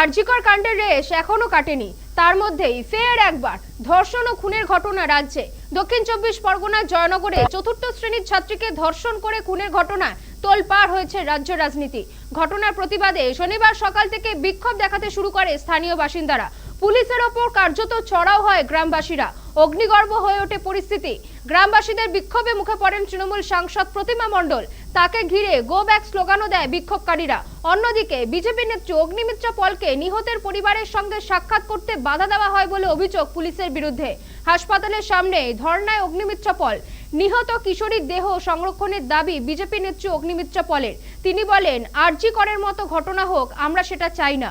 আরজিকর কাণ্ডের রেশ এখনও কাটেনি। তার মধ্যেই ফের একবার ধর্ষণ ও খুনের ঘটনা রাজ্যে। দক্ষিণ চব্বিশ পরগনার জয়নগরে চতুর্থ শ্রেণির ছাত্রীকে ধর্ষণ করে খুনের ঘটনায় তোলপাড় হয়েছে রাজ্য রাজনীতি। ঘটনার প্রতিবাদে শনিবার সকাল থেকে বিক্ষোভ দেখাতে শুরু করে স্থানীয় বাসিন্দারা। পুলিশের ওপর কার্যত চড়াও হয় গ্রামবাসীরা। অগ্নিগর্ভ হয়ে ওঠে পরিস্থিতি। গ্রামবাসীদের বিক্ষোভে মুখে পড়েন তৃণমূল সাংসদ প্রতিমা মণ্ডল। তাকে ঘিরে গো ব্যাক স্লোগানও দেয় বিক্ষোভকারীরা। অন্যদিকে বিজেপি নেত্রী অগ্নিমিত্রা পলকে নিহতের পরিবারের সঙ্গে সাক্ষাৎ করতে বাধা দেওয়া হয় বলে অভিযোগ পুলিশের বিরুদ্ধে। হাসপাতালের সামনে ধর্নায় অগ্নিমিত্রা পল। নিহত কিশোরীর দেহ সংরক্ষণের দাবি বিজেপি নেত্রী অগ্নিমিত্রা পলের। তিনি বলেন, আরজি করের মতো ঘটনা হোক, আমরা সেটা চাই না।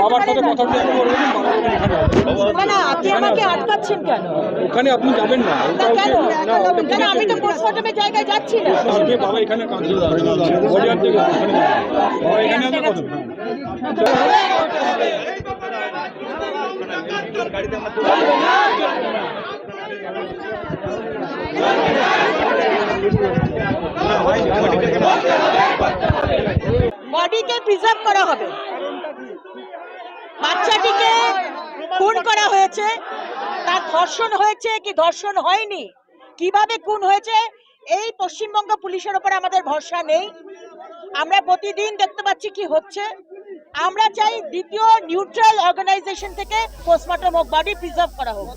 বাবার পারেন সাথে কথা বলে আমি বাবা না, আপনি আমাকে আটকাচ্ছেন কেন? ওখানে আপনি যাবেন না কেন? কেন? আমি তো পোস্টমর্টমের জায়গায় যাচ্ছি না। আজকে বাবা এখানে কাঁদছে বলিয়ার থেকে ওখানে বাবা এখানে আছে কত বডিকে প্রিজার্ভ করা হবে। বাচ্চাটিকে খুন করা হয়েছে। তার ধর্ষণ হয়েছে কি ধর্ষণ হয়নি? কীভাবে খুন হয়েছে? এই পশ্চিমবঙ্গ পুলিশের ওপর আমাদের ভরসা নেই। আমরা প্রতিদিন দেখতে পাচ্ছি কি হচ্ছে। আমরা চাই দ্বিতীয় নিউট্রাল অর্গানাইজেশন থেকে পোস্টমর্টম হোক বডি প্রিজার্ভ করা হোক।